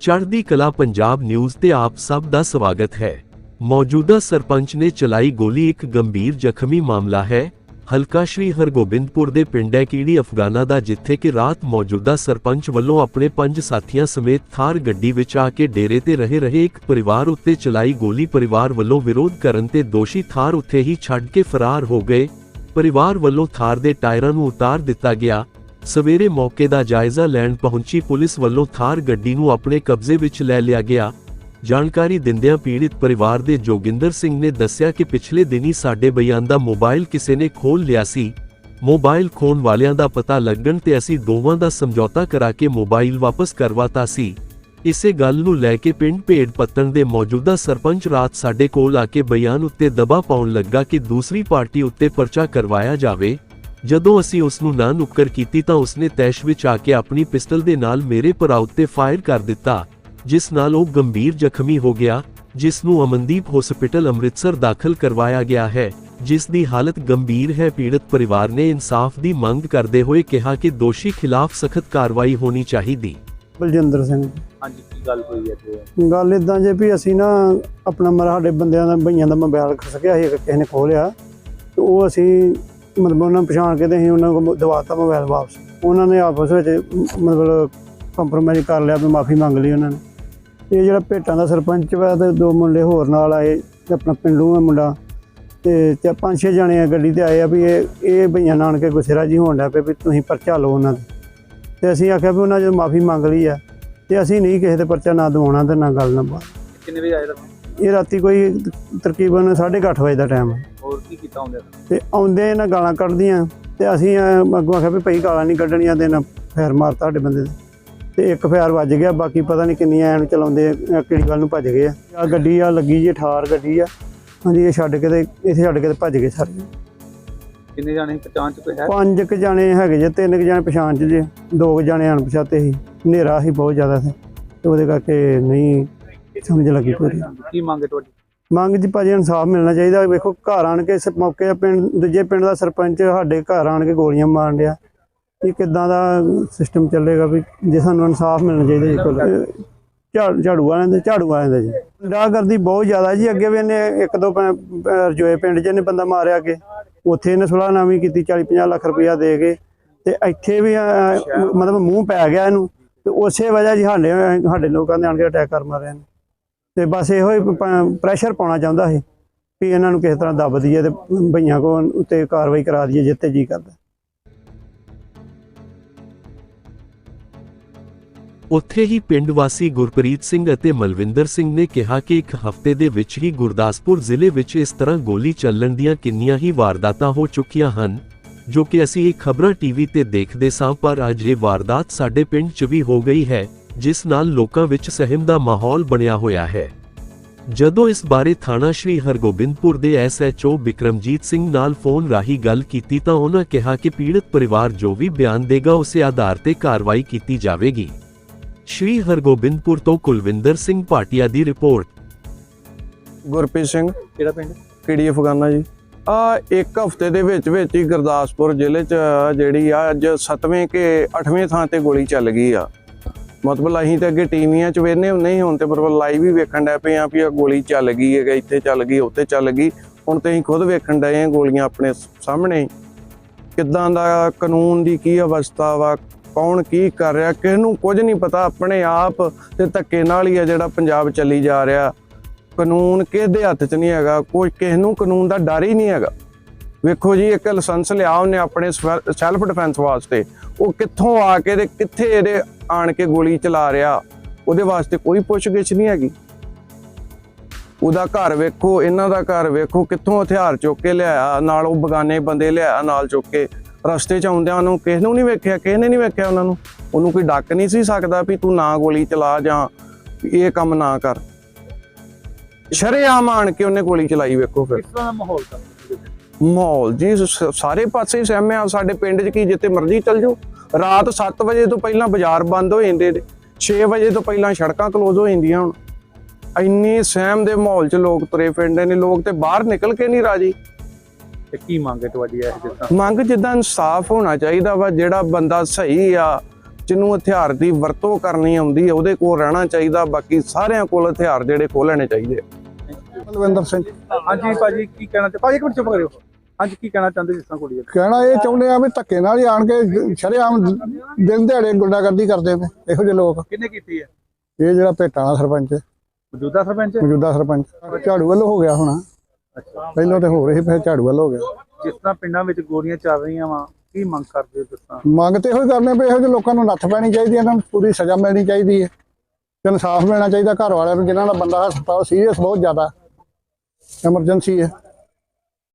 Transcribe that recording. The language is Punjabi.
ਚੜ੍ਹਦੀ ਕਲਾ ਪੰਜਾਬ ਨਿਊਜ਼ ਤੇ ਆਪ ਸਭ ਦਾ ਸਵਾਗਤ ਹੈ। ਮੌਜੂਦਾ ਸਰਪੰਚ ਨੇ ਚਲਾਈ ਗੋਲੀ ਇੱਕ ਗੰਭੀਰ ਜ਼ਖਮੀ ਮਾਮਲਾ ਹੈ। ਹਲਕਾ ਸ਼੍ਰੀ ਹਰਗੋਬਿੰਦਪੁਰ ਦੇ ਪਿੰਡ ਹੈ ਅਫਗਾਨਾ ਦਾ ਜਿੱਥੇ ਕਿ ਰਾਤ ਮੌਜੂਦਾ ਸਰਪੰਚ ਵੱਲੋਂ ਆਪਣੇ ਪੰਜ ਸਾਥੀਆਂ ਸਮੇਤ ਥਾਰ ਗੱਡੀ ਵਿੱਚ ਆ ਕੇ ਡੇਰੇ ਤੇ ਰਹੇ ਰਹੇ ਇੱਕ ਪਰਿਵਾਰ ਉੱਤੇ ਚਲਾਈ ਗੋਲੀ ਪਰਿਵਾਰ ਵੱਲੋਂ ਵਿਰੋਧ ਕਰਨ ਤੇ ਦੋਸ਼ੀ ਥਾਰ ਉੱਥੇ ਹੀ ਛੱਡ ਕੇ ਫਰਾਰ ਹੋ ਗਏ। ਪਰਿਵਾਰ ਵੱਲੋਂ ਥਾਰ ਦੇ ਟਾਇਰਾਂ ਨੂੰ ਉਤਾਰ ਦਿੱਤਾ ਗਿਆ। ਸਵੇਰੇ ਮੌਕੇ ਦਾ ਜਾਇਜ਼ਾ ਲੈਣ ਪਹੁੰਚੀ ਪੁਲਿਸ ਵੱਲੋਂ ਥਾਰ ਗੱਡੀ ਨੂੰ ਆਪਣੇ ਕਬਜ਼ੇ ਵਿੱਚ ਲੈ ਲਿਆ ਗਿਆ। ਜਾਣਕਾਰੀ ਦਿੰਦਿਆਂ ਪੀੜਿਤ ਪਰਿਵਾਰ ਦੇ ਜੋਗਿੰਦਰ ਸਿੰਘ ਨੇ ਦੱਸਿਆ ਕਿ ਪਿਛਲੇ ਦਿਨੀ ਸਾਡੇ ਬਿਆਨ ਦਾ ਮੋਬਾਈਲ ਕਿਸੇ ਨੇ ਖੋਲ ਲਿਆ ਸੀ। ਮੋਬਾਈਲ ਖੋਣ ਵਾਲਿਆਂ ਦਾ ਪਤਾ ਲੱਗਣ ਤੇ ਅਸੀਂ ਦੋਵਾਂ ਦਾ ਸਮਝੌਤਾ ਕਰਾ ਕੇ ਮੋਬਾਈਲ ਵਾਪਸ ਕਰਵਾਤਾ ਸੀ। ਇਸੇ ਗੱਲ ਨੂੰ ਲੈ ਕੇ ਪਿੰਡ ਭੇਡ ਪੱਤਣ ਦੇ ਮੌਜੂਦਾ ਸਰਪੰਚ ਰਾਤ ਸਾਡੇ ਕੋਲ ਆ ਕੇ ਬਿਆਨ ਉੱਤੇ ਦਬਾਅ ਪਾਉਣ ਲੱਗਾ ਕਿ ਦੂਸਰੀ ਪਾਰਟੀ ਉੱਤੇ ਪਰਚਾ ਕਰਵਾਇਆ ਜਾਵੇ। ਜਦੋਂ ਅਸੀਂ ਉਸ ਨੂੰ ਨਾ ਨੁੱਕਰ ਕੀਤੀ ਤਾਂ ਉਸਨੇ ਤੈਸ਼ ਵਿੱਚ ਆ ਕੇ ਆਪਣੀ ਪਿਸਟਲ ਦੇ ਨਾਲ ਮੇਰੇ ਭਰਾ ਉੱਤੇ ਫਾਇਰ ਕਰ ਦਿੱਤਾ ਜਿਸ ਨਾਲ ਉਹ ਗੰਭੀਰ ਜ਼ਖਮੀ ਹੋ ਗਿਆ ਜਿਸ ਨੂੰ ਅਮਨਦੀਪ ਹਸਪੀਟਲ ਅੰਮ੍ਰਿਤਸਰ ਦਾਖਲ ਕਰਵਾਇਆ ਗਿਆ ਹੈ ਜਿਸ ਦੀ ਹਾਲਤ ਗੰਭੀਰ ਹੈ। ਪੀੜਤ ਪਰਿਵਾਰ ਨੇ ਇਨਸਾਫ ਦੀ ਮੰਗ ਕਰਦੇ ਹੋਏ ਕਿਹਾ ਕਿ ਦੋਸ਼ੀ ਖਿਲਾਫ ਸਖਤ ਕਾਰਵਾਈ ਹੋਣੀ ਚਾਹੀਦੀ। ਬਲਜਿੰਦਰ ਸਿੰਘ। ਹਾਂਜੀ ਕੀ ਗੱਲ ਹੋਈ ਹੈ ਤੇ ਗੱਲ ਇਦਾਂ ਜੇ ਵੀ ਅਸੀਂ ਨਾ ਆਪਣਾ ਮਰ ਸਾਡੇ ਬੰਦਿਆਂ ਦਾ ਭਈਆਂ ਦਾ ਮੋਬਾਈਲ ਖਸਕਿਆ ਸੀ ਕਿਸੇ ਨੇ ਖੋਲਿਆ ਤੇ ਉਹ ਅਸੀਂ ਮਤਲਬ ਉਹਨਾਂ ਨੂੰ ਪਛਾਣ ਕੇ ਤੇ ਅਸੀਂ ਉਹਨਾਂ ਕੋਲ ਦਵਾਤਾ ਮੋਬਾਈਲ ਵਾਪਸ। ਉਹਨਾਂ ਨੇ ਆਪਸ ਵਿੱਚ ਮਤਲਬ ਕੰਪਰੋਮਾਈਜ਼ ਕਰ ਲਿਆ ਵੀ ਮਾਫੀ ਮੰਗ ਲਈ ਉਹਨਾਂ ਨੇ। ਇਹ ਜਿਹੜਾ ਭੇਟਾਂ ਦਾ ਸਰਪੰਚ ਵਾ ਤੇ ਦੋ ਮੁੰਡੇ ਹੋਰ ਨਾਲ ਆਏ ਤੇ ਆਪਣਾ ਪਿੰਡੂ ਆ ਮੁੰਡਾ। ਤੇ ਤੇ ਪੰਜ ਛੇ ਜਣੇ ਆ ਗੱਡੀ ਤੇ ਆਏ ਆ ਵੀ ਇਹ ਇਹ ਭਈਆਂ ਨਾਨਕੇ ਕੇ ਗੁੱਸੇ ਰਾਜੀ ਹੋਣ ਲੱਗ ਪਏ ਵੀ ਤੁਸੀਂ ਪਰਚਾ ਲਓ ਉਹਨਾਂ ਦੇ ਤੇ ਅਸੀਂ ਆਖਿਆ ਵੀ ਉਹਨਾਂ ਜਦੋਂ ਮਾਫੀ ਮੰਗ ਲਈ ਆ ਤੇ ਅਸੀਂ ਨਹੀਂ ਕਿਸੇ ਤੇ ਪਰਚਾ ਨਾ ਦਵਾਉਣਾ ਤੇ ਨਾ ਗੱਲ ਨਾ ਬਾਤ। ਕਿੰਨੇ ਵਜੇ ਆਏ ਤਾਂ ਇਹ ਰਾਤੀ ਕੋਈ ਤਕਰੀਬਨ 8:30 ਵਜੇ ਦਾ ਟਾਈਮ ਹੈ ਹੋਰ ਕੀ ਕੀਤਾ ਹੁੰਦੇ ਤੇ ਆਉਂਦੇ ਇਹਨਾਂ ਗਾਲਾਂ ਕੱਢਦੀਆਂ ਤੇ ਅਸੀਂ ਅੱਗੋਂ ਆਖਿਆ ਵੀ ਭਈ ਗਾਲਾਂ ਨਹੀਂ ਕੱਢਣੀਆਂ ਤੇ ਨਾ ਫੈਰ ਮਾਰ ਤੁਹਾਡੇ ਬੰਦੇ ਦੇ ਤੇ ਇੱਕ ਫੈਰ ਵੱਜ ਗਿਆ ਬਾਕੀ ਪਤਾ ਨਹੀਂ ਕਿੰਨੀਆਂ ਐਨ ਚਲਾਉਂਦੇ ਕਿਹੜੀ ਵੱਲ ਨੂੰ ਭੱਜ ਗਏ ਆ। ਆ ਗੱਡੀ ਆ ਲੱਗੀ ਜੀ ਠਾਰ ਗੱਡੀ ਆ। ਹਾਂਜੀ ਇਹ ਛੱਡ ਕੇ ਤੇ ਇੱਥੇ ਛੱਡ ਕੇ ਤੇ ਭੱਜ ਗਏ ਸਾਰੇ। ਕਿੰਨੇ ਜਾਣੇ ਪਛਾਣ ਚ ਕੋਈ ਹੈ? ਪੰਜ ਕੁ ਜਾਣੇ ਹੈਗੇ ਜੇ ਤਿੰਨ ਕੁ ਜਾਣੇ ਪਛਾਣ ਚ ਜੇ ਦੋ ਕੁ ਜਾਣੇ ਅਣਪਛਾਤੇ ਸੀ। ਹਨੇਰਾ ਸੀ ਬਹੁਤ ਜ਼ਿਆਦਾ ਸੀ ਤੇ ਉਹਦੇ ਕਰਕੇ ਨਹੀਂ ਸਮਝ ਲੱਗੀ ਪੂਰੀ। ਕੀ ਮੰਗ ਤੁਹਾਡੀ? ਮੰਗ ਜੀ ਭਾਜੀ ਇਨਸਾਫ ਮਿਲਣਾ ਚਾਹੀਦਾ। ਵੇਖੋ, ਘਰ ਆਣ ਕੇ ਇਸ ਮੌਕੇ ਪਿੰਡ ਦੂਜੇ ਪਿੰਡ ਦਾ ਸਰਪੰਚ ਸਾਡੇ ਘਰ ਆਣ ਕੇ ਗੋਲੀਆਂ ਮਾਰਨ ਡਿਆ। ਇਹ ਕਿੱਦਾਂ ਦਾ ਸਿਸਟਮ ਚੱਲੇਗਾ ਵੀ ਜੇ ਸਾਨੂੰ ਇਨਸਾਫ ਮਿਲਣਾ ਚਾਹੀਦਾ ਜੀ ਕੋਲ ਝਾੜੂ ਝਾੜੂ ਵਾਲਿਆਂ ਦੇ ਝਾੜੂ ਵਾਲਿਆਂ ਦੇ ਜੀ। ਕਰਦੀ ਬਹੁਤ ਜ਼ਿਆਦਾ ਜੀ। ਅੱਗੇ ਵੀ ਇਹਨੇ ਇੱਕ ਦੋ ਪ- ਰਜੋਏ ਪਿੰਡ 'ਚ ਇਹਨੇ ਬੰਦਾ ਮਾਰਿਆ ਅੱਗੇ। ਉੱਥੇ ਇਹਨੇ ਸੁਲਾਨਾਮੀ ਕੀਤੀ 40 50 ਲੱਖ ਰੁਪਇਆ ਦੇ ਕੇ। ਤੇ ਇੱਥੇ ਵੀ ਮਤਲਬ ਮੂੰਹ ਪੈ ਗਿਆ ਇਹਨੂੰ। ਤੇ ਉਸੇ ਵਜ੍ਹਾ ਜੀ ਸਾਡੇ ਸਾਡੇ ਲੋਕਾਂ ਦੇ ਆਣ ਕੇ ਅਟੈਕ ਕਰ ਮਾਰਿਆ ਨੇ। ਤੇ ਬਸ ਇਹੋ ਹੀ ਪ੍ਰੈਸ਼ਰ ਪਾਉਣਾ ਚਾਹੁੰਦਾ ਸੀ ਵੀ ਇਹਨਾਂ ਨੂੰ ਕਿਸੇ ਤਰ੍ਹਾਂ ਦੱਬ ਦਈਏ ਤੇ ਭਈਆਂ ਕੋ ਉੱਤੇ ਕਾਰਵਾਈ ਕਰਾ ਦਈਏ ਜਿੱਤੇ ਜੀ ਕਰਦਾ। ਉੱਥੇ ਹੀ ਪਿੰਡ ਵਾਸੀ ਗੁਰਪ੍ਰੀਤ ਸਿੰਘ ਅਤੇ ਮਲਵਿੰਦਰ ਸਿੰਘ ਨੇ ਕਿਹਾ ਕਿ ਇੱਕ ਹਫ਼ਤੇ ਦੇ ਵਿੱਚ ਹੀ ਗੁਰਦਾਸਪੁਰ ਜ਼ਿਲ੍ਹੇ ਵਿੱਚ ਇਸ ਤਰ੍ਹਾਂ ਗੋਲੀ ਚੱਲਣ ਦੀਆਂ ਕਿੰਨੀਆਂ ਹੀ ਵਾਰਦਾਤਾਂ ਹੋ ਚੁੱਕੀਆਂ ਹਨ, ਜੋ ਕਿ ਅਸੀਂ ਇਹ ਖਬਰਾਂ ਟੀਵੀ ਤੇ ਦੇਖਦੇ ਸਾਂ, ਪਰ ਅੱਜ ਇਹ ਵਾਰਦਾਤ ਸਾਡੇ ਪਿੰਡ 'ਚ ਵੀ ਹੋ ਗਈ ਹੈ। ਜਿਸ ਨਾਲ ਲੋਕਾਂ ਵਿੱਚ ਸਹਿਮ ਦਾ ਮਾਹੌਲ ਬਣਿਆ ਹੋਇਆ ਹੈ। ਜਦੋਂ ਇਸ ਬਾਰੇ ਥਾਣਾ ਸ਼੍ਰੀ ਹਰਗੋਬਿੰਦਪੁਰ ਦੇ ਐਸਐਚਓ ਬਿਕਰਮਜੀਤ ਸਿੰਘ ਨਾਲ ਫੋਨ ਰਾਹੀਂ ਗੱਲ ਕੀਤੀ ਤਾਂ ਉਹਨਾਂ ਕਿਹਾ ਕਿ ਪੀੜਤ ਪਰਿਵਾਰ ਜੋ ਵੀ ਬਿਆਨ ਦੇਗਾ ਉਸੇ ਆਧਾਰ ਤੇ ਕਾਰਵਾਈ ਕੀਤੀ ਜਾਵੇਗੀ। ਸ਼੍ਰੀ ਹਰਗੋਬਿੰਦਪੁਰ ਤੋਂ ਕੁਲਵਿੰਦਰ ਸਿੰਘ ਭਾਟੀਆ ਦੀ ਰਿਪੋਰਟ। ਗੁਰਪ੍ਰੀਤ ਸਿੰਘ। ਕਿਹੜਾ ਪਿੰਡ? ਕੀੜੀ ਅਫਗਾਨਾ ਜੀ। ਆ ਇੱਕ ਹਫ਼ਤੇ ਦੇ ਵਿੱਚ ਵਿੱਚ ਹੀ ਗੁਰਦਾਸਪੁਰ ਜ਼ਿਲ੍ਹੇ 'ਚ ਜਿਹੜੀ ਆ ਅੱਜ 7ਵੇਂ ਕੇ 8ਵੇਂ ਥਾਂ ਤੇ ਗੋਲੀ ਚੱਲ ਗਈ ਆ। ਮਤਲਬ ਅਸੀਂ ਤਾਂ ਅੱਗੇ ਟੀਵੀਆਂ 'ਚ ਵੇਖਨੇ ਹੁੰਦੇ ਸੀ, ਹੁਣ ਤੇ ਮਤਲਬ ਲਾਈਵ ਹੀ ਵੇਖਣ ਡੈ ਪਏ ਆ ਵੀ ਆ ਗੋਲੀ ਚੱਲ ਗਈ ਹੈਗਾ, ਇੱਥੇ ਚੱਲ ਗਈ, ਉੱਥੇ ਚੱਲ ਗਈ। ਹੁਣ ਤੇ ਅਸੀਂ ਖੁਦ ਵੇਖਣ ਡਏ ਆ ਗੋਲੀਆਂ ਆਪਣੇ ਸਾਹਮਣੇ। ਕਿੱਦਾਂ ਦਾ ਕਾਨੂੰਨ ਦੀ ਕੀ ਅਵਸਥਾ ਵਾ, ਕੌਣ ਕੀ ਕਰ ਰਿਹਾ ਕਿਸ ਨੂੰ ਕੁਝ ਨਹੀਂ ਪਤਾ, ਆਪਣੇ ਆਪ ਤੇ ਧੱਕੇ ਨਾਲ ਹੀ ਆ ਜਿਹੜਾ ਪੰਜਾਬ ਚੱਲੀ ਜਾ ਰਿਹਾ। ਕਾਨੂੰਨ ਕਿਹਦੇ ਹੱਥ 'ਚ ਨਹੀਂ ਹੈਗਾ ਕੋਈ ਕਿਸ ਨੂੰ ਕਾਨੂੰਨ ਦਾ ਡਰ ਹੀ ਨਹੀਂ ਹੈਗਾ। ਵੇਖੋ ਜੀ, ਇੱਕ ਲਾਇਸੈਂਸ ਲਿਆ ਉਹਨੇ ਆਪਣੇ ਸੈਲਫ ਡਿਫੈਂਸ ਵਾਸਤੇ। ਉਹ ਕਿੱਥੋਂ ਆ ਕੇ ਤੇ ਕਿੱਥੇ ਇਹਦੇ ਆਣ ਕੇ ਗੋਲੀ ਚਲਾ ਰਿਹਾ? ਉਹਦੇ ਵਾਸਤੇ ਕੋਈ ਪੁੱਛਗਿੱਛ ਨਹੀਂ ਹੈਗੀ। ਉਹਦਾ ਘਰ ਵੇਖੋ, ਇਹਨਾਂ ਦਾ ਘਰ ਵੇਖੋ, ਕਿੱਥੋਂ ਹਥਿਆਰ ਚੁੱਕ ਕੇ ਲਿਆਇਆ, ਨਾਲ ਉਹ ਬਗਾਨੇ ਬੰਦੇ ਲਿਆਇਆ ਨਾਲ ਚੁੱਕ ਕੇ। ਰਸਤੇ 'ਚ ਆਉਂਦਿਆਂ ਉਹਨੂੰ ਕਿਸ ਨੂੰ ਨਹੀਂ ਵੇਖਿਆ, ਕਿਸੇ ਨੇ ਨਹੀਂ ਵੇਖਿਆ ਉਹਨਾਂ ਨੂੰ। ਉਹਨੂੰ ਕੋਈ ਡੱਕ ਨਹੀਂ ਸੀ ਸਕਦਾ ਵੀ ਤੂੰ ਨਾ ਗੋਲੀ ਚਲਾ ਜਾਂ ਇਹ ਕੰਮ ਨਾ ਕਰ। ਸ਼ਰੇਆਮ ਆਣ ਕੇ ਉਹਨੇ ਗੋਲੀ ਚਲਾਈ ਵੇਖੋ ਫਿਰ। ਕਿਸ ਤਰ੍ਹਾਂ ਦਾ ਮਾਹੌਲ ਤਾਂ ਮਾਹੌਲ। ਜੀ ਸਾਰੇ ਪਾਸੇ ਸਹਿਮਿਆ ਸਾਡੇ ਪਿੰਡ 'ਚ ਕੀ ਜਿੱਥੇ ਮਰਜ਼ੀ ਚੱਲ ਜਾਓ। ਰਾਤ 7 ਵਜੇ ਤੋਂ ਪਹਿਲਾਂ ਬਾਜ਼ਾਰ ਬੰਦ ਹੋ ਜਾਂਦੇ ਨੇ। 6 ਵਜੇ ਤੋਂ ਪਹਿਲਾਂ ਸੜਕਾਂ ਕਲੋਜ਼ ਹੋ ਜਾਂਦੀਆਂ ਹੁਣ। ਇੰਨੀ ਸਹਿਮ ਦੇ ਮਾਹੌਲ 'ਚ ਲੋਕ ਤੁਰੇ ਫਿਰਦੇ ਨੇ। ਲੋਕ ਤੇ ਬਾਹਰ ਨਿਕਲ ਕੇ ਨਹੀਂ ਰਾਜੀ। ਤੇ ਕੀ ਮੰਗ ਹੈ ਤੁਹਾਡੀ ਇਹ ਤਰ੍ਹਾਂ ਮੰਗ ਜਿੱਦਾਂ ਇਨਸਾਫ ਹੋਣਾ ਚਾਹੀਦਾ ਵਾ ਜਿਹੜਾ ਬੰਦਾ ਸਹੀ ਆ ਜਿਹਨੂੰ ਹਥਿਆਰ ਦੀ ਵਰਤੋਂ ਕਰਨੀ ਆਉਂਦੀ ਹੈ ਉਹਦੇ ਕੋਲ ਰਹਿਣਾ ਚਾਹੀਦਾ। ਬਾਕੀ ਸਾਰਿਆਂ ਕੋਲ ਹਥਿਆਰ ਜਿਹੜੇ ਖੋਹ ਲੈਣੇ ਚਾਹੀਦੇ ਆ। ਬਲਵਿੰਦਰ ਸਿੰਘ। ਹਾਂਜੀ ਭਾਜੀ ਕੀ ਕਹਿਣਾ ਤੇ ਭਾਜੀ ਇੱਕ ਮਿੰਟ ਚੁੱਪ ਕਰਿਓ। ਹਾਂਜੀ ਕੀ ਕਹਿਣਾ ਚਾਹੁੰਦੇ ਜਿਸ ਤਰ੍ਹਾਂ ਕੁੜੀ? ਕਹਿਣਾ ਇਹ ਚਾਹੁੰਦੇ ਆ ਵੀ ਧੱਕੇ ਨਾਲ ਹੀ ਆਣ ਕੇ ਸ਼ਰੇਆਮ ਦਿਨ ਦਿਹਾੜੇ ਗੁੰਡਾਗਰਦੀ ਕਰਦੇ ਨੇ ਇਹੋ ਜਿਹੇ ਲੋਕ। ਕਿਹਨੇ ਕੀਤੀ ਹੈ? ਇਹ ਜਿਹੜਾ ਭੇਟਾਂ ਵਾਲਾ ਸਰਪੰਚ ਮੌਜੂਦਾ ਸਰਪੰਚ ਮੌਜੂਦਾ ਸਰਪੰਚ। ਝਾੜੂ ਵੱਲੋਂ ਹੋ ਗਿਆ ਹੋਣਾ। ਪਹਿਲਾਂ ਤੇ ਹੋ ਰਹੀ ਫਿਰ ਝਾੜੂ ਵੱਲ ਹੋ ਗਿਆ। ਜਿਸ ਤਰ੍ਹਾਂ ਪਿੰਡਾਂ ਵਿੱਚ ਗੋਲੀਆਂ ਚੱਲ ਰਹੀਆਂ ਵਾ ਕੀ ਮੰਗ ਕਰਦੇ ਹੋ ਤਰ੍ਹਾਂ? ਮੰਗ ਤੇ ਇਹੋ ਹੀ ਕਰਨੇ ਵੀ ਇਹੋ ਜਿਹੇ ਲੋਕਾਂ ਨੂੰ ਨੱਥ ਪੈਣੀ ਚਾਹੀਦੀ ਹੈ ਇਹਨਾਂ ਨੂੰ ਪੂਰੀ ਸਜ਼ਾ ਮਿਲਣੀ ਚਾਹੀਦੀ ਹੈ। ਇਨਸਾਫ ਮਿਲਣਾ ਚਾਹੀਦਾ ਘਰ ਵਾਲਿਆਂ ਨੂੰ ਜਿਨ੍ਹਾਂ ਦਾ ਬੰਦਾ ਹਸਪਤਾਲ ਸੀਰੀਅਸ ਬਹੁਤ ਜ਼ਿਆਦਾ। ਐਮਰਜੈਂਸੀ ਹੈ